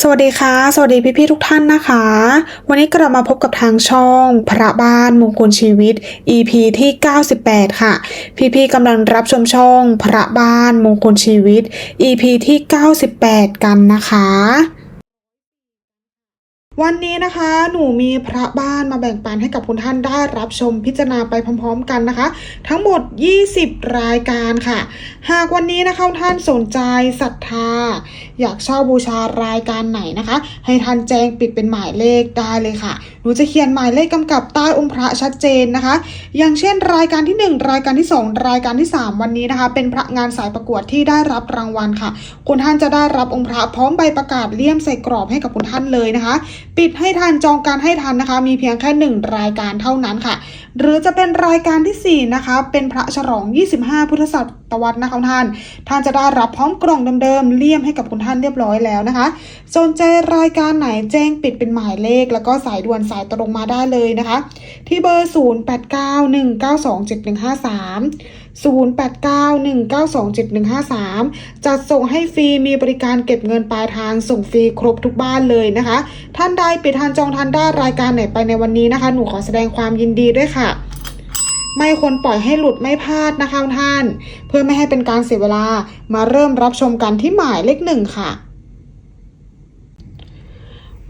สวัสดีค่ะ สวัสดีพี่ๆทุกท่านนะคะ วันนี้กลับมาพบกับทางช่อง พระบ้านมงคลชีวิต EP ที่ 98 ค่ะ พี่ๆกำลังรับชมช่อง พระบ้านมงคลชีวิต EP ที่ 98 กันนะคะ วันนี้นะคะหนูมีพระบ้านมาแบ่งปันให้กับคุณท่านได้รับชมพิจารณาไปพร้อมๆกันนะคะ ทั้งหมด 20 รายการค่ะ หากวันนี้นะคะท่านสนใจศรัทธา อยากเช่าบูชารายการไหนนะคะ ให้ท่านแจ้งปิดเป็นหมายเลขได้เลยค่ะหนูจะเขียนหมายเลขกำกับใต้องค์พระชัดเจนนะคะ อย่างเช่น รายการที่ 1 รายการที่ 2 รายการที่ 3 วันนี้นะคะ เป็นพระงานสายประกวดที่ได้รับรางวัลค่ะ คุณท่านจะได้รับองค์พระพร้อมใบประกาศเลี่ยมใส่กรอบให้กับคุณท่านเลยนะคะ ปิดให้ทันจองการให้ทันนะคะ มีเพียงแค่ 1 รายการเท่านั้นค่ะ หรือจะเป็นรายการทีสี่ 4 นะคะ เป็นพระฉลอง 25 พุทธศตวรรษนะคะท่าน ท่านจะได้รับพร้อมกล่องเดิมๆเลี่ยมให้กับคุณท่านเรียบร้อยแล้วนะคะ สนใจรายการไหนแจ้งปิดเป็นหมายเลข แล้วก็สายด่วนสายตรงมาได้เลยนะคะ ที่เบอร์ 0891927153 0891927153 จัดส่งให้ฟรีมีบริการเก็บเงินปลายทางส่งฟรีครบทุกบ้านเลยนะคะ ท่านใดปิดทันจองทันได้รายการไหนไปในวันนี้นะคะ หนูขอแสดงความยินดีด้วยค่ะไม่ควรปล่อยให้หลุดไม่พลาดนะคะท่าน เพื่อไม่ให้เป็นการเสียเวลามาเริ่มรับชมกันที่หมายเลขหนึ่งค่ะ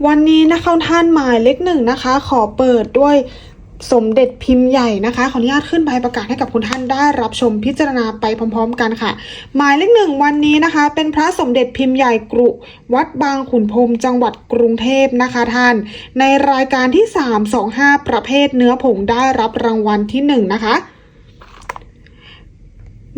วันนี้นะคะท่านหมายเลขหนึ่งนะคะ ขอเปิดด้วย สมเด็จพิมพ์ใหญ่นะคะ ขออนุญาตขึ้นใบประกาศให้กับคุณท่านได้รับชมพิจารณาไปพร้อมๆ กันค่ะ หมายเลขหนึ่งวันนี้นะคะ เป็นพระสมเด็จพิมพ์ใหญ่กรุ วัดบางขุนพรมจังหวัดกรุงเทพนะคะท่าน ในรายการที่ 325 ประเภทเนื้อผงได้รับรางวัลที่ 1 นะคะ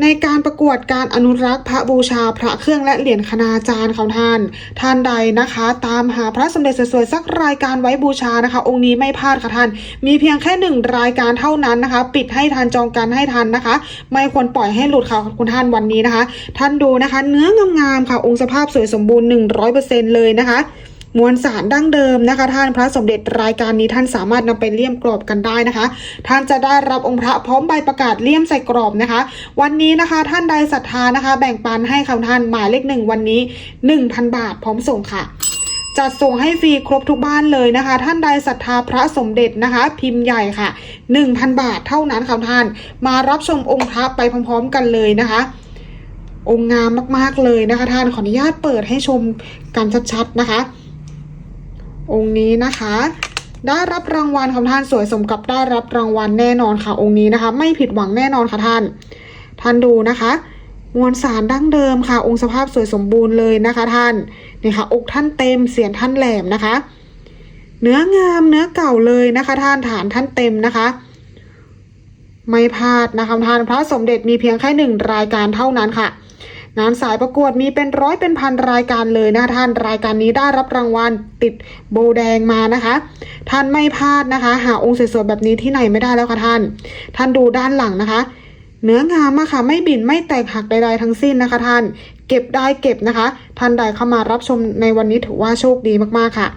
ในการประกวดการอนุรักษ์พระบูชาพระเครื่องและเหรียญคณาจารย์ของท่าน ท่านใดนะคะ ตามหาพระสมเด็จสวยๆสักรายการไว้บูชานะคะ องค์นี้ไม่พลาดค่ะท่าน มีเพียงแค่หนึ่งรายการเท่านั้นนะคะ ปิดให้ทันจองกันให้ทันนะคะ ไม่ควรปล่อยให้หลุดค่ะคุณท่านวันนี้นะคะ ท่านดูนะคะ เนื้องามๆค่ะองค์สภาพสวยสมบูรณ์ 100%เลยนะคะ มวลสารดั้งเดิมนะคะ ท่านพระสมเด็จรายการนี้ท่านสามารถนำไปเลี่ยมกรอบกันได้นะคะ ท่านจะได้รับองค์พระพร้อมใบประกาศเลี่ยมใส่กรอบนะคะ วันนี้นะคะท่านใดศรัทธานะคะ แบ่งปันให้คำท่านหมายเลขหนึ่งวันนี้ 1,000 บาทพร้อมส่งค่ะจัดส่งให้ฟรีครบทุกบ้านเลยนะคะ ท่านใดศรัทธาพระสมเด็จนะคะ พิมพ์ใหญ่ค่ะ 1,000 บาทเท่านั้นค่ะท่าน มารับชมองค์พระไปพร้อมๆกันเลยนะคะ องค์งามมากๆเลยนะคะ ท่านขออนุญาตเปิดให้ชมกันชัดๆนะคะ องค์นี้นะคะ ได้รับรางวัลค่ะท่านสวยสมกับได้รับรางวัลแน่นอนค่ะ องค์นี้นะคะ ไม่ผิดหวังแน่นอนค่ะท่าน ท่านดูนะคะมวลสารดั้งเดิมค่ะ องค์สภาพสวยสมบูรณ์เลยนะคะท่านนี่ค่ะอกท่านเต็มเสียนท่านแหลมนะคะ เนื้องามเนื้อเก่าเลยนะคะ ท่านฐานท่านเต็มนะคะไม่พลาดนะคะท่านพระสมเด็จมีเพียงแค่หนึ่งรายการเท่านั้นค่ะ งานสายประกวดมีเป็นร้อยเป็นพันรายการเลยนะท่านรายการนี้ได้รับรางวัลติดโบแดงมานะคะ ท่านไม่พลาดนะคะ หาองค์สวยๆแบบนี้ที่ไหนไม่ได้แล้วค่ะท่าน ท่านดูด้านหลังนะคะ เนื้องามมากค่ะ ไม่บินไม่แตกหักใดๆทั้งสิ้นนะคะ ท่าน เก็บได้เก็บนะคะ ท่านใดเข้ามารับชมในวันนี้ถือว่าโชคดีมากๆค่ะ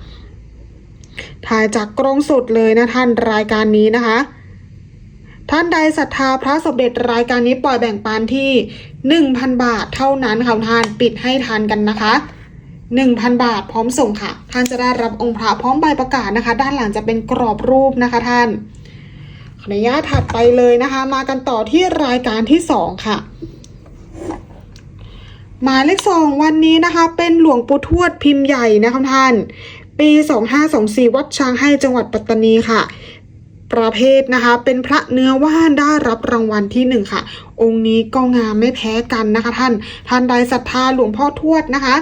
ถ่ายจากกล้องสุดเลยนะท่านรายการนี้นะคะ ท่านใดศรัทธาพระสมเด็จรายการนี้ปล่อยแบ่งปันที่ 1,000 บาทเท่านั้นค่ะท่านปิดให้ทันกันนะคะ 1,000 บาทพร้อมส่งค่ะ ท่านจะได้รับองค์พระพร้อมใบประกาศนะคะ ด้านหลังจะเป็นกรอบรูปนะคะท่านขออนุญาตถัดไปเลยนะคะ มากันต่อที่รายการที่ 2 ค่ะ หมายเลขสองวันนี้นะคะ เป็นหลวงปู่ทวดพิมพ์ใหญ่นะคะท่าน ปี 2524 วัดช้างให้จังหวัดปัตตานีค่ะ ประเภทนะคะ เป็นพระเนื้อว่านได้รับรางวัลที่หนึ่งค่ะ องค์นี้ก็งามไม่แพ้กันนะคะท่าน ท่านใดศรัทธาหลวงพ่อทวดนะคะ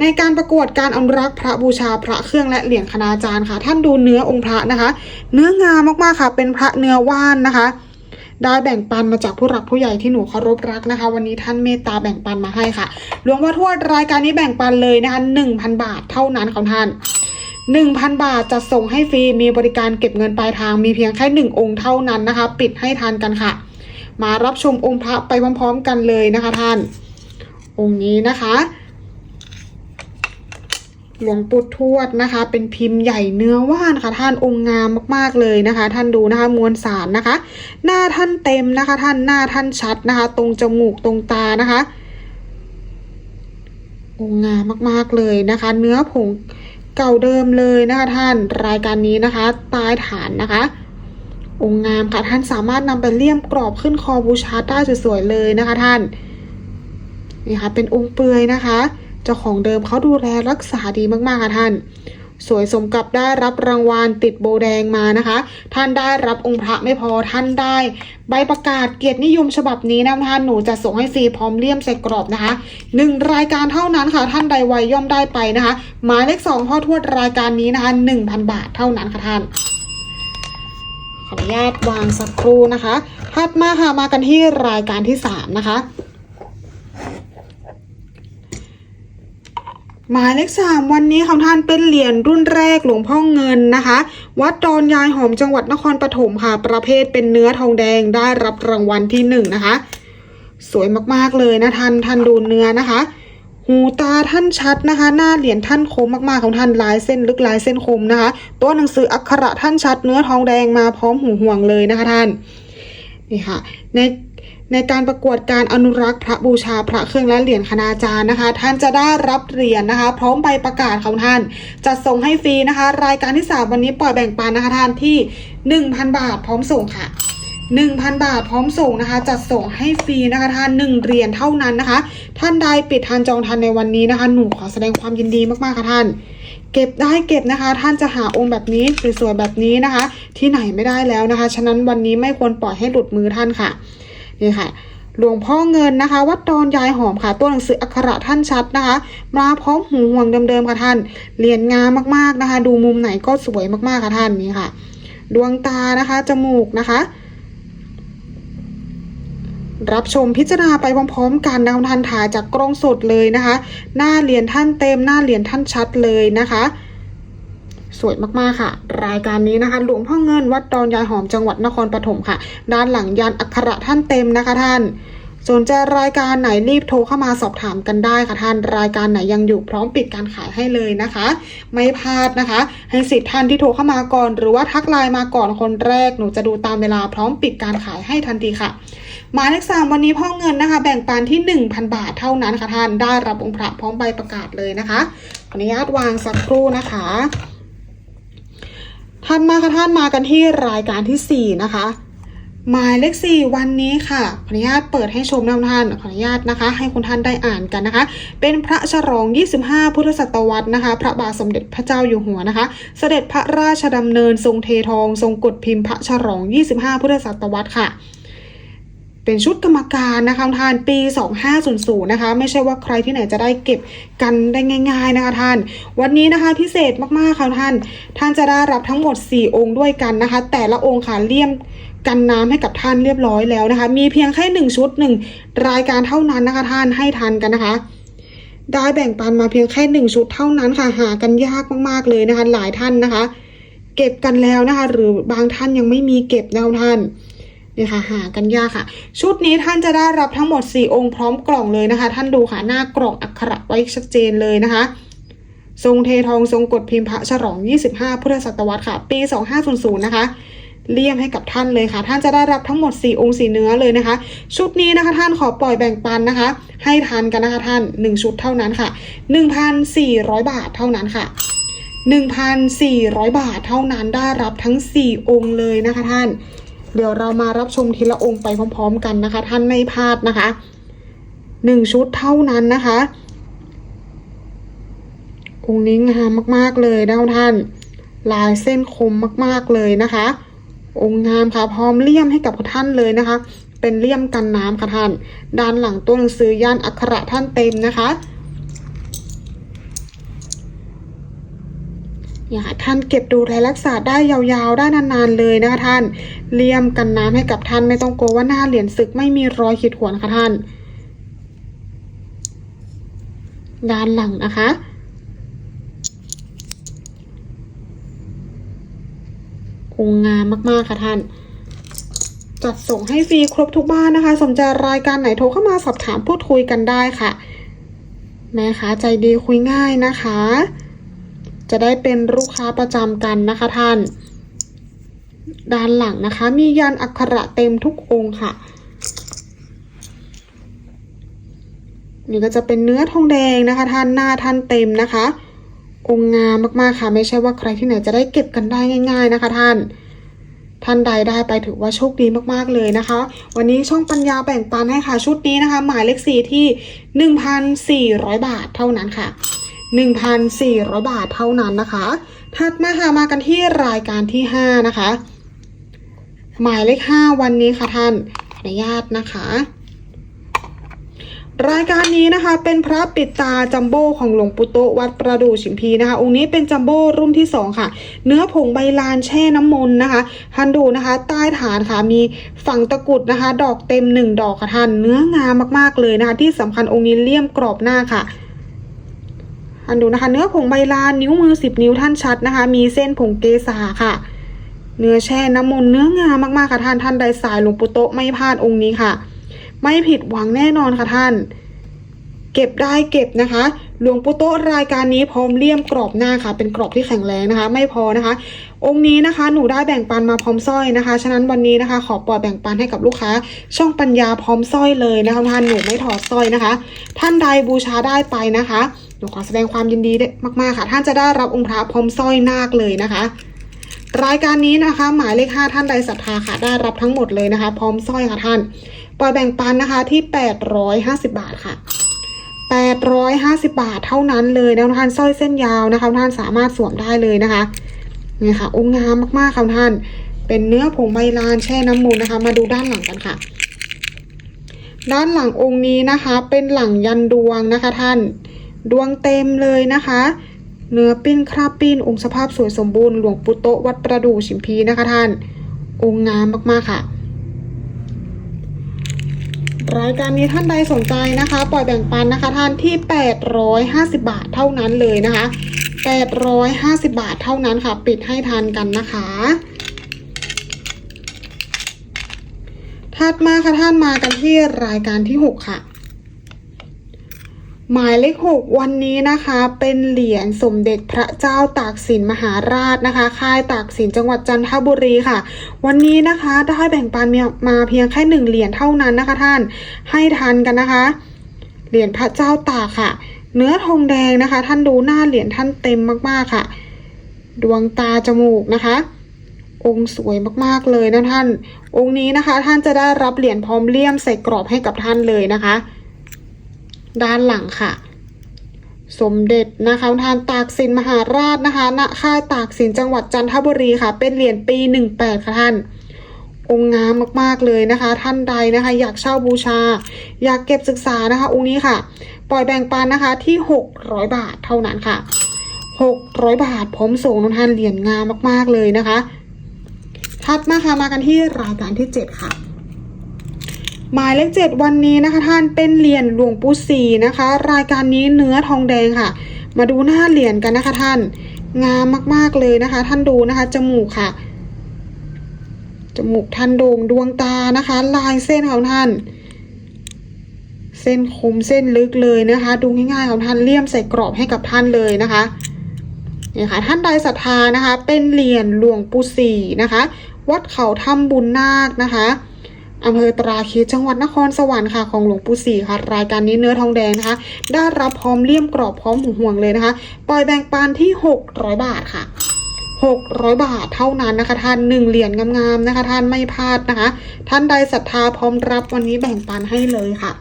ในการประกวดการอนุรักษ์พระบูชาพระเครื่องและเหรียญคณาจารย์ค่ะ ท่านดูเนื้อองค์พระนะคะ เนื้องามมากๆค่ะ เป็นพระเนื้อว่านนะคะได้แบ่งปันมาจากผู้หลักผู้ใหญ่ที่หนูเคารพรักนะคะ วันนี้ท่านเมตตาแบ่งปันมาให้ค่ะหลวงพ่อทวดรายการนี้แบ่งปันเลยนะคะ1,000บาทเท่านั้นของท่าน 1,000 บาทจะส่งให้ฟรีมีบริการเก็บเงินปลายทางมีเพียงแค่หนึ่งองค์เท่านั้นนะคะ ปิดให้ทันกันค่ะ มารับชมองค์พระไปพร้อมๆกันเลยนะคะท่าน องค์นี้นะคะ หลวงปู่ทวดนะคะ เป็นพิมพ์ใหญ่เนื้อว่านค่ะท่านองค์งามมากๆเลยนะคะ ท่านดูนะคะมวลสารนะคะ หน้าท่านเต็มนะคะ ท่านหน้าท่านชัดนะคะ ตรงจมูกตรงตานะคะองค์งามมากๆเลยนะคะ เนื้อผง เก่าเดิมเลยนะคะท่านรายการนี้นะคะ ตายฐานนะคะ องค์งามค่ะท่านสามารถนำไปเลี่ยมกรอบขึ้นคอบูชาได้สวยๆเลยนะคะท่านนี่ค่ะเป็นองค์เปลือยนะคะ เจ้าของเดิมเขาดูแลรักษาดีมากๆค่ะท่าน สวยสมกับได้รับรางวัลติดโบแดงมานะคะ ท่านได้รับองค์พระไม่พอท่านได้ ใบประกาศเกียรตินิยมฉบับนี้นะท่านหนูจะส่งให้ฟรีพร้อมเลี่ยมใส่กรอบนะคะหนึ่งรายการเท่านั้นค่ะ ท่านใดไวย่อมได้ไปนะคะ หมายเลขสองพ่อทวดรายการนี้นะคะหนึ่งพันบาทเท่านั้นค่ะท่านขออนุญาตวางสักครู่นะคะถัดมาค่ะมากันที่รายการที่สามนะคะ หมายเลขสามวันนี้ของท่านเป็นเหรียญรุ่นแรกหลวงพ่อเงินนะคะ วัดดอนยายหอมจังหวัดนครปฐมค่ะ ประเภทเป็นเนื้อทองแดงได้รับรางวัลที่หนึ่งนะคะ สวยมากๆเลยนะท่านท่านดูเนื้อนะคะ หูตาท่านชัดนะคะ หน้าเหรียญท่านคมมากๆของท่านลายเส้นลึกลายเส้นคมนะคะ ตัวหนังสืออักขระท่านชัดเนื้อทองแดงมาพร้อมหูห่วงเลยนะคะท่านนี่ค่ะ ใน ในการประกวดการอนุรักษ์พระบูชาพระเครื่องและเหรียญคณาจารย์นะคะ ท่านจะได้รับเหรียญนะคะ พร้อมใบประกาศของท่านจะส่งให้ฟรีนะคะ รายการที่สามวันนี้ปล่อยแบ่งปันนะคะท่านที่ 1,000 บาทพร้อมส่งค่ะ1,000 บาทพร้อมส่งนะคะ จัดส่งให้ฟรีนะคะท่าน1เหรียญเท่านั้นนะคะ ท่านใดปิดทานจองทันในวันนี้นะคะ หนูขอแสดงความยินดีมากๆค่ะท่าน เก็บได้เก็บนะคะ ท่านจะหาองค์แบบนี้สวยๆแบบนี้นะคะ ที่ไหนไม่ได้แล้วนะคะ ฉะนั้นวันนี้ไม่ควรปล่อยให้หลุดมือท่านค่ะ นี่ค่ะหลวงพ่อเงินนะคะ วัดดอนยายหอมค่ะ ตัวหนังสืออักขระท่านชัดนะคะ มาพร้อมหูห่วงเดิมๆค่ะท่านเรียญงามมากๆนะคะ ดูมุมไหนก็สวยมากๆค่ะท่านนี่ค่ะ ดวงตานะคะจมูกนะคะ รับชมพิจารณาไปพร้อมๆ กันนะท่านถ่ายจากกล้องสดเลยนะคะ หน้าเหรียญท่านเต็มหน้าเหรียญท่านชัดเลยนะคะ วยมากๆค่ะ รายการนี้นะคะ หลวงพ่อเงินวัดดอนยายหอมจังหวัดนครปฐมค่ะ ด้านหลังยันอักขระท่านเต็มนะคะท่านสนใจรายการไหนรีบโทรเข้ามาสอบถามกันได้ค่ะท่านรายการไหนยังอยู่พร้อมปิดการขายให้เลยนะคะ ไม่พลาดนะคะ ให้สิทธิ์ท่านที่โทรเข้ามาก่อน หรือว่าทักไลน์มาก่อนคนแรกหนูจะดูตามเวลาพร้อมปิดการขายให้ทันทีค่ะหมายเลขสามวันนี้พ่อเงินนะคะ แบ่งปันที่ 1,000 บาทเท่านั้นค่ะท่านได้รับองค์พระพร้อมใบประกาศเลยนะคะขออนุญาตวางสักครู่นะคะ ท่านมาค่ะท่านมากันที่รายการที่ 4 นะคะ หมายเลขสี่วันนี้ค่ะขออนุญาตเปิดให้ชมนะท่านขออนุญาตนะคะ ให้คุณท่านได้อ่านกันนะคะ เป็นพระฉลอง 25 พุทธศตวรรษนะคะ พระบาทสมเด็จพระเจ้าอยู่หัวนะคะ เสด็จพระราชดำเนินทรงเททอง ทรงกดพิมพ์พระฉลอง 25 พุทธศตวรรษค่ะ เป็นชุดกรรมการนะคะท่านปี 2500นะคะไม่ใช่ว่าใครที่ไหนจะได้เก็บกันได้ง่าย ๆนะคะท่าน วันนี้นะคะพิเศษมากๆค่ะท่าน ท่านจะได้รับทั้งหมด 4 องค์ด้วยกันนะคะ แต่ละองค์ค่ะเลี่ยมกันน้ำให้กับท่านเรียบร้อยแล้วนะคะ มีเพียงแค่ 1 ชุด 1 รายการเท่านั้นนะคะท่านให้ทันกันนะคะได้แบ่งปันมาเพียงแค่1ชุดเท่านั้นค่ะหากันยากมากๆเลยนะคะ หลายท่านนะคะ เก็บกันแล้วนะคะ หรือบางท่านยังไม่มีเก็บแล้วท่าน นี่ค่ะหากันยากค่ะ ชุดนี้ท่านจะได้รับทั้งหมด 4 องค์พร้อมกล่องเลยนะคะ ท่านดูค่ะหน้ากล่องอักขระไว้ชัดเจนเลยนะคะ ทรงเททองทรงกดพิมพ์พระฉลอง 25 พุทธศตวรรษค่ะ ปี 2500 นะคะเลี่ยมให้กับท่านเลยค่ะ ท่านจะได้รับทั้งหมด 4 องค์สีเนื้อเลยนะคะ ชุดนี้นะคะท่านขอปล่อยแบ่งปันนะคะ ให้ทานกันนะคะท่าน 1 ชุดเท่านั้นค่ะ 1,400 บาทเท่านั้นค่ะ 1,400 บาทเท่านั้นได้รับทั้ง 4 องค์เลยนะคะท่าน เดี๋ยวเรามารับชมทีละองค์ไปพร้อม ๆ กันนะคะ ท่านไม่พลาดนะคะหนึ่งชุดเท่านั้นนะคะ องค์นี้งามมากๆเลยนะท่าน ลายเส้นคมมากๆเลยนะคะ องค์งามค่ะพร้อมเลี่ยมให้กับท่านเลยนะคะ เป็นเลี่ยมกันน้ำค่ะท่าน ด้านหลังตัวหนังสือย่านอักขระท่านเต็มนะคะ อย่าท่านเก็บดูแลรักษาได้ยาวๆ ได้นานๆเลยนะคะท่าน เลี่ยมกันน้ำให้กับท่านไม่ต้องกลัวว่าหน้าเหรียญศึกไม่มีรอยขีดข่วนค่ะท่าน ด้านหลังนะคะองงามมากๆค่ะท่าน จัดส่งให้ฟรีครบทุกบ้านนะคะ สนใจรายการไหนโทรเข้ามาสอบถามพูดคุยกันได้ค่ะ แม่ค้าใจดีคุยง่ายนะคะ จะได้เป็นลูกค้าประจำกันนะคะท่าน ด้านหลังนะคะ มียันอักขระเต็มทุกองค์ค่ะ นี่ก็จะเป็นเนื้อทองแดงนะคะท่านหน้าท่านเต็มนะคะ องค์งามมากๆค่ะ ไม่ใช่ว่าใครที่ไหนจะได้เก็บกันได้ง่าย ๆนะคะท่านท่านใดได้ไปถือว่าโชคดีมากๆเลยนะคะ วันนี้ช่องปัญญาแบ่งปันให้ค่ะชุดนี้นะคะ หมายเลขสี่ที่ 1,400 บาทเท่านั้นค่ะ 1,400 บาทเท่านั้นนะคะ ถัดมาค่ะมากันที่รายการที่ 5 นะคะ หมายเลข 5 วันนี้ค่ะท่านอนุญาตนะคะ รายการนี้นะคะเป็นพระปิดตาจัมโบ้ของหลวงปู่โตวัดประดู่ฉิมพีนะคะ องค์นี้เป็นจัมโบ้รุ่นที่ 2 ค่ะ เนื้อผงใบลานแช่น้ำมนต์นะคะท่านดูนะคะ ใต้ฐานค่ะมีฝั่งตะกุดนะคะ ดอกเต็มหนึ่งดอกค่ะท่าน เนื้องามมากๆเลยนะคะ ที่สำคัญองค์นี้เลี่ยมกรอบหน้าค่ะ ท่านดูนะคะ เนื้อผงใบลานนิ้วมือสิบนิ้วท่านชัดนะคะ มีเส้นผงเกษาค่ะ เนื้อแช่น้ำมนต์เนื้องามมากๆค่ะท่านท่านใดสายหลวงปู่โตไม่พลาดองค์นี้ค่ะ ไม่ผิดหวังแน่นอนค่ะท่าน เก็บได้เก็บนะคะ หลวงปู่โตรายการนี้พร้อมเลี่ยมกรอบหน้าค่ะ เป็นกรอบที่แข็งแรงนะคะ ไม่พอนะคะ องค์นี้นะคะหนูได้แบ่งปันมาพร้อมสร้อยนะคะ ฉะนั้นวันนี้นะคะ ขอปล่อยแบ่งปันให้กับลูกค้า ช่องปัญญาพร้อมสร้อยเลยนะคะท่านหนูไม่ถอดสร้อยนะคะ ท่านใดบูชาได้ไปนะคะ หนูขอแสดงความยินดีได้มาก ๆ ค่ะ ท่านจะได้รับองค์พระพร้อมสร้อยนาคเลยนะคะ รายการนี้นะคะ หมายเลขห้าท่านใดศรัทธาค่ะได้รับทั้งหมดเลยนะคะ พร้อมสร้อยค่ะท่านปล่อยแบ่งปันนะคะที่ 850 บาทค่ะ850 บาทเท่านั้นเลยนะท่านสร้อยเส้นยาวนะคะท่านสามารถสวมได้เลยนะคะนี่ค่ะองค์งามมากๆค่ะท่าน เป็นเนื้อผงใบลานแช่น้ำมูลนะคะ มาดูด้านหลังกันค่ะ ด้านหลังองค์นี้นะคะ เป็นหลังยันดวงนะคะท่าน ดวงเต็มเลยนะคะ เนื้อปิ้นคราบปิ้นองค์สภาพสวยสมบูรณ์หลวงปู่โตวัดประดู่ชิมพีนะคะท่าน องค์งามมากๆค่ะ รายการนี้ท่านใดสนใจนะคะ ปล่อยแบ่งปันนะคะท่านที่ 850 บาทเท่านั้นเลยนะคะ 850 บาทเท่านั้นค่ะ ปิดให้ทันกันนะคะถัดมาค่ะท่านมากันที่รายการที่ 6 ค่ะ หมายเลขหกวันนี้นะคะเป็นเหรียญสมเด็จพระเจ้าตากสินมหาราชนะคะ ค่ายตากสินจังหวัดจันทบุรีค่ะ วันนี้นะคะได้แบ่งปันมาเพียงแค่หนึ่งเหรียญเท่านั้นนะคะท่านให้ทันกันนะคะ เหรียญพระเจ้าตากค่ะ เนื้อทองแดงนะคะ ท่านดูหน้าเหรียญท่านเต็มมากๆค่ะ ดวงตาจมูกนะคะ องค์สวยมากๆเลยนะท่าน องค์นี้นะคะ ท่านจะได้รับเหรียญพร้อมเลี่ยมใส่กรอบให้กับท่านเลยนะคะ ด้านหลังค่ะ สมเด็จนะคะทานตากสินมหาราชนะคะณค่ายตากสินจังหวัดจันทบุรีค่ะ เป็นเหรียญปี18ค่ะท่านองค์งามมากๆเลยนะคะ ท่านใดนะคะ อยากเช่าบูชา อยากเก็บศึกษานะคะ องค์นี้ค่ะ ปล่อยแบ่งปันนะคะที่ 600 บาทเท่านั้นค่ะ 600 บาทพร้อมส่งน้องท่านเหรียญงามมากๆเลยนะคะ ถัดมาค่ะมากันที่รายการที่ 7 ค่ะ หมายเลขเจ็ดวันนี้นะคะ ท่านเป็นเหรียญหลวงปู่ศรีนะคะ รายการนี้เนื้อทองแดงค่ะ มาดูหน้าเหรียญกันนะคะท่าน งามมากๆเลยนะคะ ท่านดูนะคะจมูกค่ะจมูกท่านโด่งดวงตานะคะ ลายเส้นของท่าน เส้นคมเส้นลึกเลยนะคะ ดูง่ายๆของท่านเลี่ยมใส่กรอบให้กับท่านเลยนะคะนี่ค่ะท่านใดศรัทธานะคะ เป็นเหรียญหลวงปู่ศรีนะคะ วัดเขาถ้ำบุญนาคนะคะ อำเภอตราคีจังหวัดนครสวรรค์ค่ะของหลวงปู่ศรีค่ะ รายการนี้เนื้อทองแดงนะคะ ได้รับพร้อมเลี่ยมกรอบพร้อมหูห่วงเลยนะคะ ปล่อยแบ่งปันที่ 600 บาทค่ะ 600 บาทเท่านั้นนะคะ ท่านหนึ่งเหรียญงามๆนะคะ ท่านไม่พลาดนะคะ ท่านใดศรัทธาพร้อมรับวันนี้แบ่งปันให้เลยค่ะ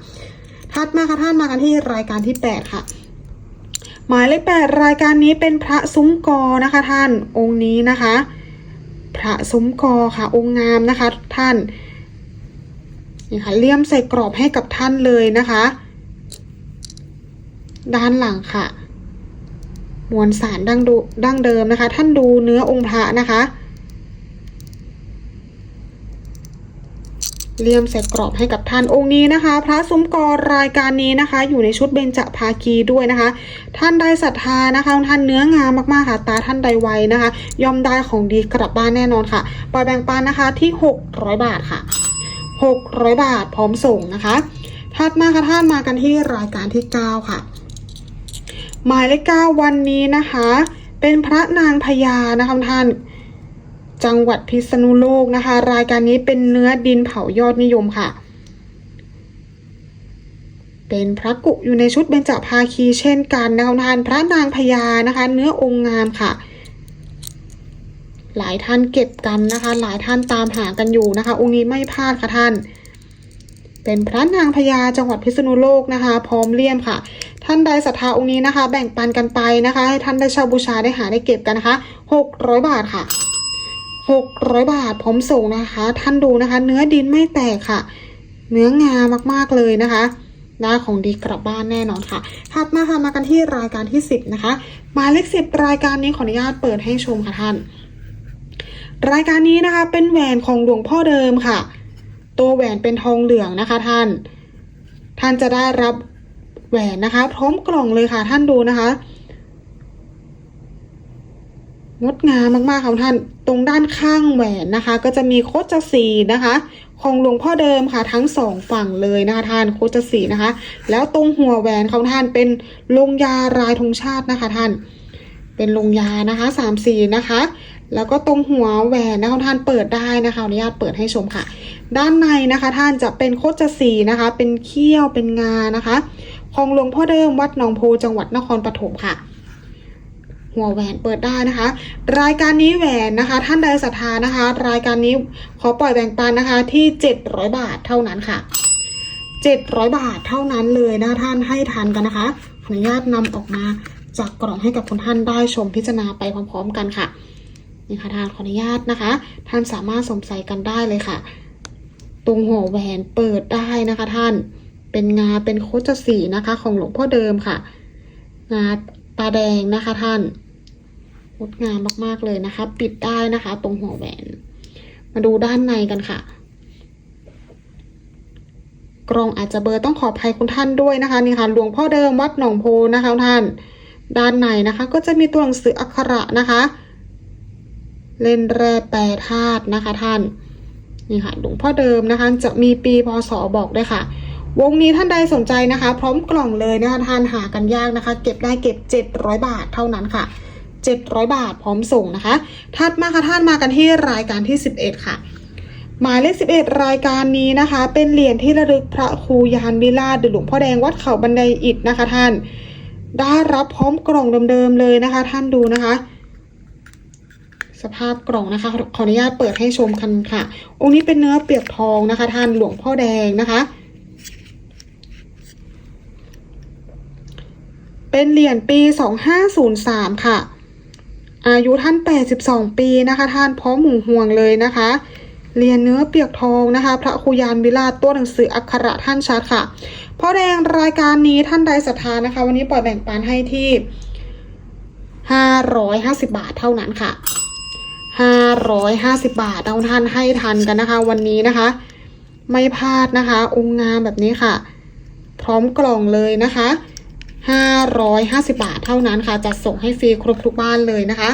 ถัดมาค่ะท่านมากันที่รายการที่ 8 ค่ะ หมายเลขแปดรายการนี้เป็นพระซุ้มกอนะคะ ท่านองค์นี้นะคะ พระซุ้มกอค่ะ องค์งามนะคะ ท่าน นี่ค่ะเลี่ยมใส่กรอบให้กับท่านเลยนะคะ ด้านหลังค่ะ มวลสารดั้งดูดั้งเดิมนะคะ ท่านดูเนื้อองค์พระนะคะเลี่ยมใส่กรอบให้กับท่านองค์นี้นะคะ พระซุ้มกอรายการนี้นะคะ อยู่ในชุดเบญจภาคีด้วยนะคะ ท่านใดศรัทธานะคะท่านเนื้องามมากๆค่ะ ตาท่านใดไวนะคะ ยอมได้ของดีกลับบ้านแน่นอนค่ะปล่อยแบ่งปันนะคะที่ 600 บาทค่ะ 600 บาทพร้อมส่งนะคะถัดมาค่ะท่านมากันที่รายการที่ 9 ค่ะ หมายเลข 9 วันนี้นะคะ เป็นพระนางพญานะคะท่านจังหวัดพิษณุโลกนะคะ รายการนี้เป็นเนื้อดินเผายอดนิยมค่ะ เป็นพระกุอยู่ในชุดเบญจภาคีเช่นกันนะคะท่านพระนางพญานะคะ เนื้อองค์งามค่ะ หลายท่านเก็บกันนะคะ หลายท่านตามหากันอยู่นะคะ องค์นี้ไม่พลาดค่ะท่าน เป็นพระนางพญาจังหวัดพิษณุโลกนะคะ พร้อมเลี่ยมค่ะ ท่านใดศรัทธาองค์นี้นะคะ แบ่งปันกันไปนะคะ ให้ท่านได้เช่าบูชาได้หาได้เก็บกันนะคะ600บาทค่ะ600บาทพร้อมส่งนะคะ ท่านดูนะคะ เนื้อดินไม่แตกค่ะ เนื้องามมากๆเลยนะคะได้ของดีกลับบ้านแน่นอนค่ะถัดมาค่ะมากันที่รายการที่ 10 นะคะ หมายเลขสิบรายการนี้ขออนุญาตเปิดให้ชมค่ะท่าน รายการนี้นะคะเป็นแหวนของหลวงพ่อเดิมค่ะ ตัวแหวนเป็นทองเหลืองนะคะท่าน ท่านจะได้รับแหวนนะคะ พร้อมกล่องเลยค่ะท่านดูนะคะงดงามมากๆค่ะท่าน ตรงด้านข้างแหวนนะคะ ก็จะมีโคจสีนะคะ ของหลวงพ่อเดิมค่ะ ทั้งสองฝั่งเลยนะคะท่านโคจสีนะคะ แล้วตรงหัวแหวนของท่านเป็นลงยารายธงชาตินะคะท่าน เป็นลงยานะคะสามสีนะคะ แล้วก็ตรงหัวแหวนนะคะท่านเปิดได้นะคะอนุญาตเปิดให้ชมค่ะ ด้านในนะคะ ท่านจะเป็นโคจสีนะคะ เป็นเขี้ยวเป็นงานะคะของหลวงพ่อเดิมวัดหนองโพจังหวัดนครปฐมค่ะ หัวแหวนเปิดได้นะคะ รายการนี้แหวนนะคะ ท่านใดศรัทธานะคะ รายการนี้ขอปล่อยแบ่งปันนะคะที่ 700 บาทเท่านั้นค่ะ 700 บาทเท่านั้นเลยนะท่านให้ทานกันนะคะขออนุญาตนำออกมาจากกล่องให้กับคุณท่านได้ชมพิจารณาไปพร้อม ๆ กันค่ะ นี่ค่ะทานขออนุญาตนะคะ ท่านสามารถสวมใส่กันได้เลยค่ะ ตรงหัวแหวนเปิดได้นะคะท่าน เป็นงาเป็นโคจสีนะคะ ของหลวงพ่อเดิมค่ะ งาตาแดงนะคะท่านงดงามมากๆเลยนะคะ ปิดได้นะคะ ตรงหัวแหวน มาดูด้านในกันค่ะ กรองอาจจะเบอร์ต้องขออภัยคุณท่านด้วยนะคะนี่ค่ะหลวงพ่อเดิมวัดหนองโพนะคะท่าน ด้านในนะคะ ก็จะมีตัวหนังสืออักขระนะคะ เล่นแร่แปรธาตุนะคะท่านนี่ค่ะหลวงพ่อเดิมนะคะจะมีปีพศบอกด้วยค่ะ วงนี้ท่านใดสนใจนะคะ พร้อมกล่องเลยนะคะท่านหากันยากนะคะ เก็บได้เก็บ 700 บาทเท่านั้นค่ะ 700 บาทพร้อมส่งนะคะ ถัดมาค่ะท่านมากันที่รายการที่ 11 ค่ะ หมายเลข 11 รายการนี้นะคะ เป็นเหรียญที่ระลึกพระครูยานวิราชหรือหลวงพ่อแดงวัดเขาบันไดอิฐนะคะท่าน ได้รับพร้อมกล่องเดิมๆเลยนะคะ ท่านดูนะคะ สภาพกล่องนะคะ ขออนุญาตเปิดให้ชมกันค่ะ องค์นี้เป็นเนื้อเปียกทองนะคะ ท่านหลวงพ่อแดงนะคะ เป็นเหรียญปี2503ค่ะ อายุท่าน82ปีนะคะ ท่านพร้อมหมู่ห่วงเลยนะคะเหรียญเนื้อเปียกทองนะคะ พระครูยานวิราตัวหนังสืออักขระท่านชัดค่ะพ่อแดงรายการนี้ท่านใดศรัทธานะคะ วันนี้ปล่อยแบ่งปันให้ที่ 550 บาทเท่านั้นค่ะ 550 บาทเอาท่านให้ทันกันนะคะ วันนี้นะคะ ไม่พลาดนะคะ องค์งามแบบนี้ค่ะ พร้อมกล่องเลยนะคะ 550 บาทเท่านั้นค่ะจะส่งให้ฟรีครบทุกบ้านเลยนะคะ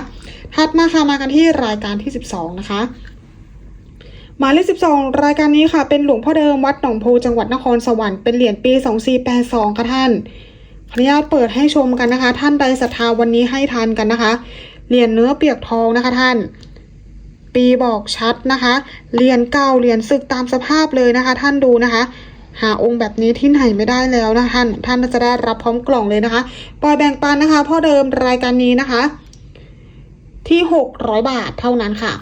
ถัดมาค่ะมากันที่รายการที่ 12 นะคะหมายเลข12 รายการนี้ค่ะ เป็นหลวงพ่อเดิมวัดหนองโพจังหวัดนครสวรรค์เป็นเหรียญปี 2482 ค่ะท่านขออนุญาตเปิดให้ชมกันนะคะ ท่านใดศรัทธาวันนี้ให้ทานกันนะคะเหรียญเนื้อเปียกทองนะคะท่าน ปีบอกชัดนะคะ เหรียญเก่าเหรียญศึกตามสภาพเลยนะคะ ท่านดูนะคะ หาองค์แบบนี้ที่ไหนไม่ได้แล้วนะท่าน ท่านจะได้รับพร้อมกล่องเลยนะคะปล่อยแบ่งปันนะคะพ่อเดิมรายการนี้นะคะ ที่หกร้อยบาทเท่านั้นค่ะ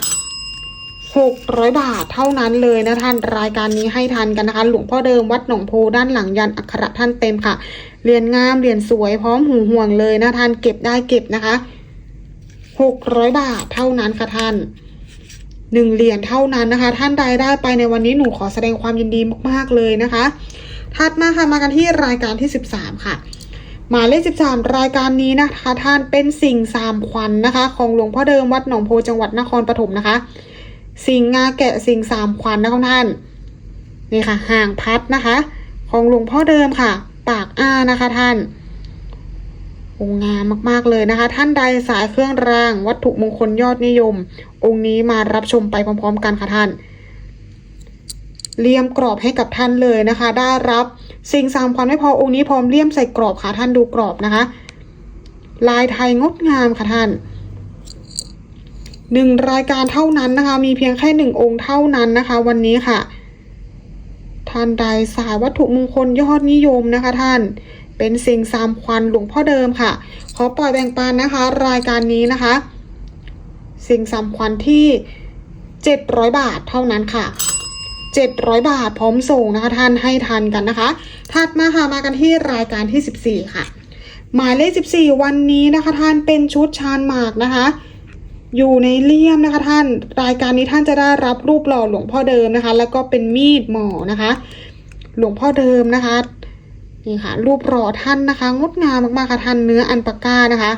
หกร้อยบาทเท่านั้นเลยนะท่านรายการนี้ให้ทันกันนะคะ หลวงพ่อเดิมวัดหนองโพด้านหลังยันอักขระท่านเต็มค่ะเหรียญงามเหรียญสวยพร้อมหูห่วงเลยนะท่านเก็บได้เก็บนะคะหกร้อยบาทเท่านั้นค่ะท่าน หนึ่งเหรียญเท่านั้นนะคะ ท่านใดได้ไปในวันนี้หนูขอแสดงความยินดีมากๆเลยนะคะ ถัดมาค่ะมากันที่รายการที่ 13 ค่ะ หมายเลข13 รายการนี้นะคะ ท่านเป็นสิ่งสามควันนะคะ ของหลวงพ่อเดิมวัดหนองโพจังหวัดนครปฐมนะคะ สิ่งงาแกะสิ่งสามควันนะคะท่านนี่ค่ะห่างพัดนะคะ ของหลวงพ่อเดิมค่ะ ปากอ้านะคะท่านองงามมาก ๆ เลยนะคะ ท่านใดสายเครื่องราง วัตถุมงคลยอดนิยม องค์นี้มารับชมไปพร้อมๆ กันค่ะท่านเลี่ยมกรอบให้กับท่านเลยนะคะ ได้รับสิ่งสามความไม่พอองค์นี้พร้อมเลี่ยมใส่กรอบค่ะท่านดูกรอบนะคะ ลายไทยงดงามค่ะท่านหนึ่งรายการเท่านั้นนะคะ มีเพียงแค่หนึ่งองค์เท่านั้นนะคะ วันนี้ค่ะ ท่านใดสายวัตถุมงคลยอดนิยมนะคะท่าน เป็นสิ่งสามควันหลวงพ่อเดิมค่ะ ขอปล่อยแบ่งปันนะคะ รายการนี้นะคะ สิ่งสามควันที่ 700 บาทเท่านั้นค่ะ 700 บาทพร้อมส่งนะคะท่านให้ทันกันนะคะ ถัดมาค่ะมากันที่รายการที่ 14 ค่ะ หมายเลข 14 วันนี้นะคะท่านเป็นชุดชานหมากนะคะ อยู่ในเลี่ยมนะคะท่านรายการนี้ท่านจะได้รับรูปหล่อหลวงพ่อเดิมนะคะ แล้วก็เป็นมีดหมอนะคะ หลวงพ่อเดิมนะคะนี่ค่ะรูปหล่อท่านนะคะ งดงามมากๆค่ะท่านเนื้ออันปากกานะคะ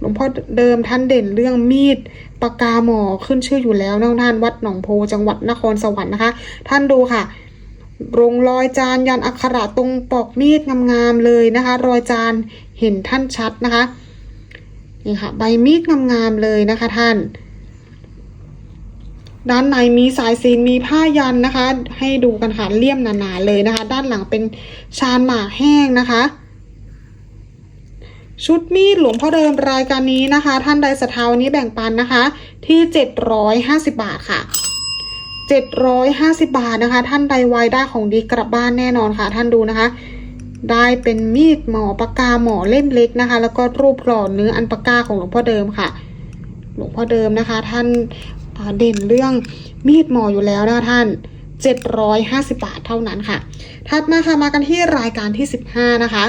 หลวงพ่อเดิมท่านเด่นเรื่องมีดปากกาหมอขึ้นชื่ออยู่แล้วนะท่านวัดหนองโพจังหวัดนครสวรรค์นะคะ ท่านดูค่ะรงรอยจานยันอักขระตรงปอกมีดงามๆเลยนะคะ รอยจานเห็นท่านชัดนะคะนี่ค่ะ ใบมีดงามๆเลยนะคะท่าน ด้านในมีสายซีนมีผ้ายันนะคะ ให้ดูกันค่ะเลี่ยมหนาๆเลยนะคะ ด้านหลังเป็นชานหมากแห้งนะคะ ชุดมีดหลวงพ่อเดิมรายการนี้นะคะ ท่านใดศรัทธาวันนี้แบ่งปันนะคะ ที่ 750 บาทค่ะ 750 บาทนะคะ ท่านใดไวได้ของดีกลับบ้านแน่นอนค่ะ ท่านดูนะคะ ได้เป็นมีดหมอปากกาหมอเล่มเล็กนะคะ แล้วก็รูปหล่อเนื้ออันปากกาของหลวงพ่อเดิมค่ะ หลวงพ่อเดิมนะคะ ท่านเด่นเรื่องมีดหมออยู่แล้วนะคะท่าน750 บาทเท่านั้นค่ะ ถัดมาค่ะมากันที่รายการที่ 15 นะคะ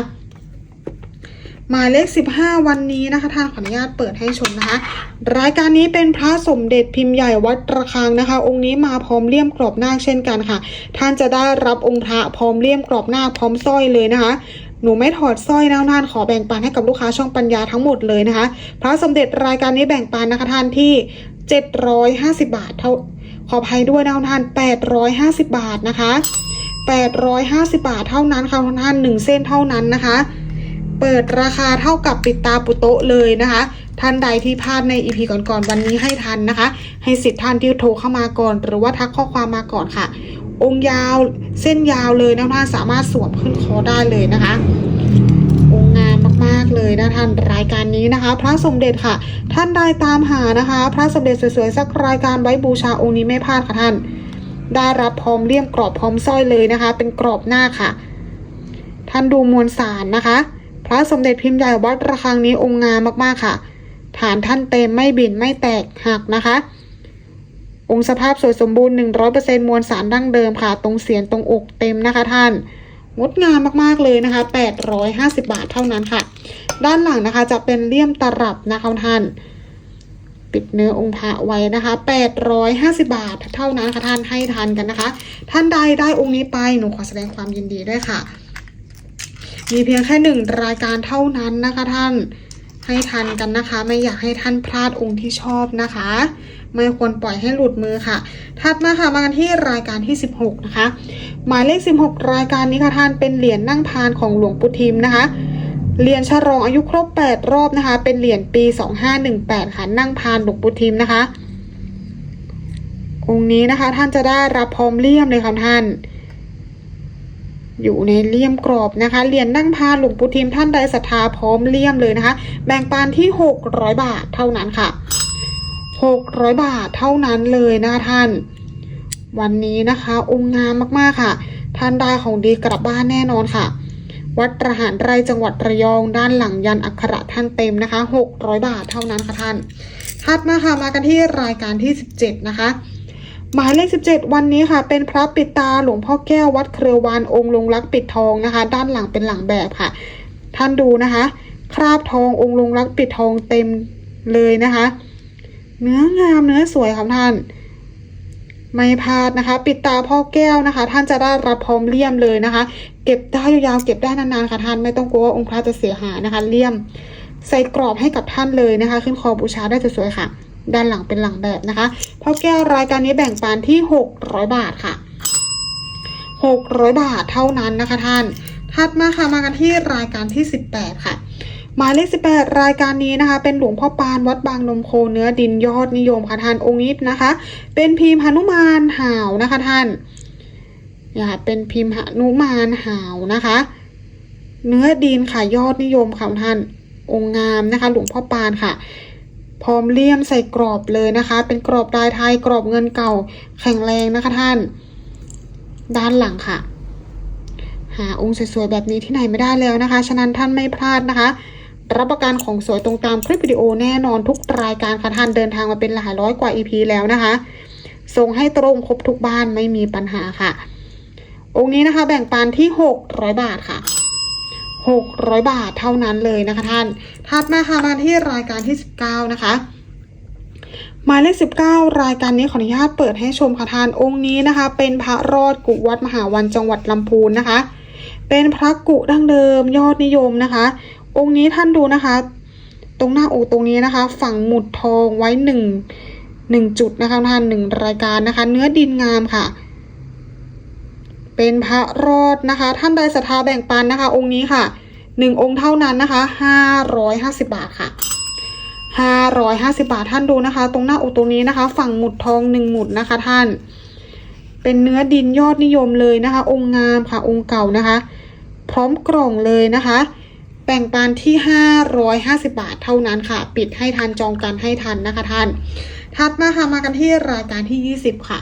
หมายเลข 15 วันนี้นะคะท่านขออนุญาตเปิดให้ชมนะคะ รายการนี้เป็นพระสมเด็จพิมพ์ใหญ่วัดระฆังนะคะ องค์นี้มาพร้อมเลี่ยมกรอบหน้าเช่นกันค่ะ ท่านจะได้รับองค์พระพร้อมเลี่ยมกรอบหน้าพร้อมสร้อยเลยนะคะหนูไม่ถอดสร้อยนะท่านขอแบ่งปันให้กับลูกค้าช่องปัญญาทั้งหมดเลยนะคะ พระสมเด็จรายการนี้แบ่งปันนะคะท่านที่ 750 บาทเท่าขออภัยด้วยนะท่าน 850 บาทนะคะ 850 บาทเท่านั้นค่ะท่านหนึ่งเส้นเท่านั้นนะคะ เปิดราคาเท่ากับปิดตาปุโตะเลยนะคะ ท่านใดที่พลาดในอีพีก่อนๆวันนี้ให้ทันนะคะ ให้สิทธิ์ท่านที่โทรเข้ามาก่อน หรือว่าทักข้อความมาก่อนค่ะ องค์ยาวเส้นยาวเลยนะท่านสามารถสวมขึ้นคอได้เลยนะคะ องค์งามมากๆเลยนะท่านรายการนี้นะคะ พระสมเด็จค่ะ ท่านใดตามหานะคะ พระสมเด็จสวยๆสักรายการไว้บูชาองค์นี้ไม่พลาดค่ะท่าน ได้รับพร้อมเลี่ยมกรอบพร้อมสร้อยเลยนะคะ เป็นกรอบหน้าค่ะ ท่านดูมวลสารนะคะ พระสมเด็จพิมพ์ใหญ่วัดระฆังนี้องค์งามมากๆค่ะ ฐานท่านเต็มไม่บินไม่แตกหักนะคะ องค์สภาพสวยสมบูรณ์ 100%มวลสารดั้งเดิมค่ะ ตรงเสียนตรงอกเต็มนะคะท่านงดงามมากๆเลยนะคะ 850 บาทเท่านั้นค่ะ ด้านหลังนะคะจะเป็นเลี่ยมตลับนะคะท่าน ปิดเนื้อองค์พระไว้นะคะ 850 บาทเท่านั้นค่ะท่านให้ทันกันนะคะ ท่านใดได้องค์นี้ไปหนูขอแสดงความยินดีด้วยค่ะ มีเพียงแค่หนึ่งรายการเท่านั้นนะคะท่านให้ทันกันนะคะ ไม่อยากให้ท่านพลาดองค์ที่ชอบนะคะ ไม่ควรปล่อยให้หลุดมือค่ะ ถัดมาค่ะมากันที่รายการที่ 16 นะคะ หมายเลข 16 รายการนี้ค่ะท่านเป็นเหรียญนั่งพานของหลวงปู่ทิมนะคะเหรียญฉลองอายุครบ 8 รอบนะคะ เป็นเหรียญปี 2518 ค่ะ นั่งพานหลวงปู่ทิมนะคะ องค์นี้นะคะท่านจะได้รับพร้อมเลี่ยมเลยค่ะท่าน อยู่ในเลี่ยมกรอบนะคะ เหรียญนั่งพาหลวงปู่ทิมท่านใดศรัทธาพร้อมเลี่ยมเลยนะคะ แบ่งปันที่ 600 บาทเท่านั้นค่ะ 600 บาทเท่านั้นเลยนะคะท่าน วันนี้นะคะ องค์งามมากๆค่ะ ท่านได้ของดีกลับบ้านแน่นอนค่ะ วัดประหารไรจังหวัดระยองด้านหลังยันอักขระท่านเต็มนะคะ 600 บาทเท่านั้นค่ะท่านถัดมาค่ะมากันที่รายการที่ 17 นะคะ หมายเลข 17 วันนี้ค่ะ เป็นพระปิดตาหลวงพ่อแก้ววัดเครือวานองค์ลงรักปิดทองนะคะ ด้านหลังเป็นหลังแบบค่ะ ท่านดูนะคะ คราบทององค์ลงรักปิดทองเต็มเลยนะคะ เนื้องามเนื้อสวยครับท่าน ไม่พลาดนะคะ ปิดตาพ่อแก้วนะคะ ท่านจะได้รับพร้อมเลี่ยมเลยนะคะ เก็บได้ยาวๆเก็บได้นานๆค่ะท่านไม่ต้องกลัวว่าองค์พระจะเสียหายนะคะ เลี่ยมใส่กรอบให้กับท่านเลยนะคะ ขึ้นคอบูชาได้สวยๆค่ะ ด้านหลังเป็นหลังแบบนะคะ พ่อแก้วรายการนี้แบ่งปันที่ 600 บาทค่ะ 600 บาทเท่านั้นนะคะท่าน ถัดมาค่ะมากันที่รายการที่ 18 ค่ะ หมายเลข 18 รายการนี้นะคะ เป็นหลวงพ่อปานวัดบางนมโคเนื้อดินยอดนิยมค่ะท่านองค์นี้นะคะ เป็นพิมพ์หนุมานหาวนะคะท่านอย่าเป็นพิมพ์หนุมานหาวนะคะ เนื้อดินค่ะยอดนิยมค่ะท่านองค์งามนะคะ หลวงพ่อปานค่ะ พร้อมเลี่ยมใส่กรอบเลยนะคะ เป็นกรอบลายไทยกรอบเงินเก่าแข็งแรงนะคะท่าน ด้านหลังค่ะ หาองค์สวยๆแบบนี้ที่ไหนไม่ได้แล้วนะคะ ฉะนั้นท่านไม่พลาดนะคะ รับประกันของสวยตรงตามคลิปวิดีโอแน่นอนทุกรายการค่ะท่านเดินทางมาเป็นหลายร้อยกว่า EP แล้วนะคะส่งให้ตรงครบทุกบ้านไม่มีปัญหาค่ะ องค์นี้นะคะแบ่งปันที่ 600 บาทค่ะ 600 บาทเท่านั้นเลยนะคะท่าน ถัดมาค่ะมาที่รายการที่ 19 นะคะหมายเลข 19 รายการนี้ขออนุญาตเปิดให้ชมค่ะท่านองค์นี้นะคะ เป็นพระรอดกุวัดมหาวันจังหวัดลำพูนนะคะ เป็นพระกุดั้งเดิมยอดนิยมนะคะ องค์นี้ท่านดูนะคะ ตรงหน้าอกตรงนี้นะคะ ฝังหมุดทองไว้หนึ่งหนึ่งจุดนะคะท่านหนึ่งรายการนะคะ เนื้อดินงามค่ะ เป็นพระรอดนะคะ ท่านใดศรัทธาแบ่งปันนะคะ องค์นี้ค่ะหนึ่งองค์เท่านั้นนะคะห้าร้อยห้าสิบาทค่ะห้าร้อยห้าสิบาทท่านดูนะคะ ตรงหน้าอกตรงนี้นะคะ ฝั่งหมุดทองหนึ่งหมุดนะคะท่าน เป็นเนื้อดินยอดนิยมเลยนะคะ องค์งามค่ะองค์เก่านะคะ พร้อมกล่องเลยนะคะแบ่งปันที่ 550 บาทเท่านั้นค่ะ ปิดให้ทันจองกันให้ทันนะคะท่าน ถัดมาค่ะมากันที่รายการที่ 20 ค่ะ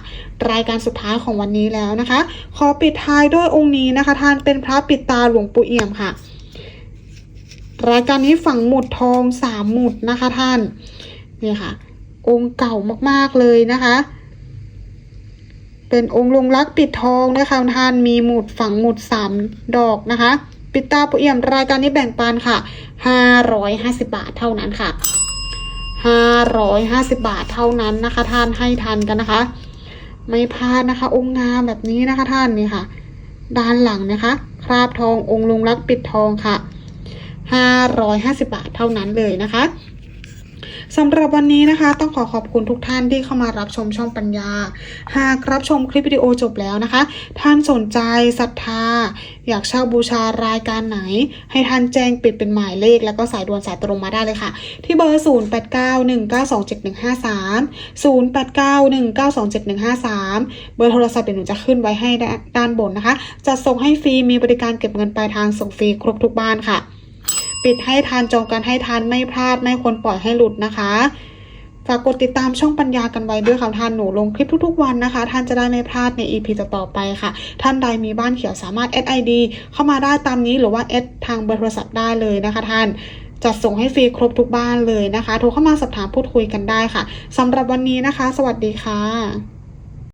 รายการสุดท้ายของวันนี้แล้วนะคะ ขอปิดท้ายด้วยองค์นี้นะคะ ท่านเป็นพระปิดตาหลวงปู่เอี่ยมค่ะ รายการนี้ฝังหมุดทองสามหมุดนะคะท่านนี่ค่ะ องค์เก่ามากๆเลยนะคะเป็นองค์ลงรักปิดทองนะคะท่านมีหมุดฝังหมุดสามดอกนะคะ ปิดตาปุเอี่ยมรายการนี้แบ่งปันค่ะห้าร้อยห้าสิบาทเท่านั้นค่ะ ห้าร้อยห้าสิบาทเท่านั้นนะคะ ท่านให้ทันกันนะคะ ไม่พลาดนะคะ องค์งามแบบนี้นะคะท่านนี่ค่ะ ด้านหลังนะคะ คราบทององค์ลงรักปิดทองค่ะห้าร้อยห้าสิบาทเท่านั้นเลยนะคะ สำหรับวันนี้นะคะ ต้องขอขอบคุณทุกท่านที่เข้ามารับชมช่องปัญญา หากรับชมคลิปวิดีโอจบแล้วนะคะ ท่านสนใจศรัทธา อยากเช่าบูชารายการไหน ให้ท่านแจ้งปิดเป็นหมายเลข แล้วก็สายด่วนสายตรงมาได้เลยค่ะ ที่เบอร์ 0891927153 0891927153 เบอร์โทรศัพท์เดี๋ยวหนูจะขึ้นไว้ให้ด้านบนนะคะจะส่งให้ฟรีมีบริการเก็บเงินปลายทางส่งฟรีครบทุกบ้านค่ะ ปิดให้ทานจองกันให้ทานไม่พลาดไม่ควรปล่อยให้หลุดนะคะฝากกดติดตามช่องปัญญากันไว้ด้วยค่ะท่านหนูลงคลิปทุกๆวันนะคะ ท่านจะได้ไม่พลาดใน EP ต่อๆไปค่ะ ท่านใดมีบ้านเขียวสามารถ add ID เข้ามาได้ตามนี้หรือว่า add ทางเบอร์โทรศัพท์ได้เลยนะคะท่านจัดส่งให้ฟรีครบทุกบ้านเลยนะคะ โทรเข้ามาสอบถามพูดคุยกันได้ค่ะสำหรับวันนี้นะคะ สวัสดีค่ะ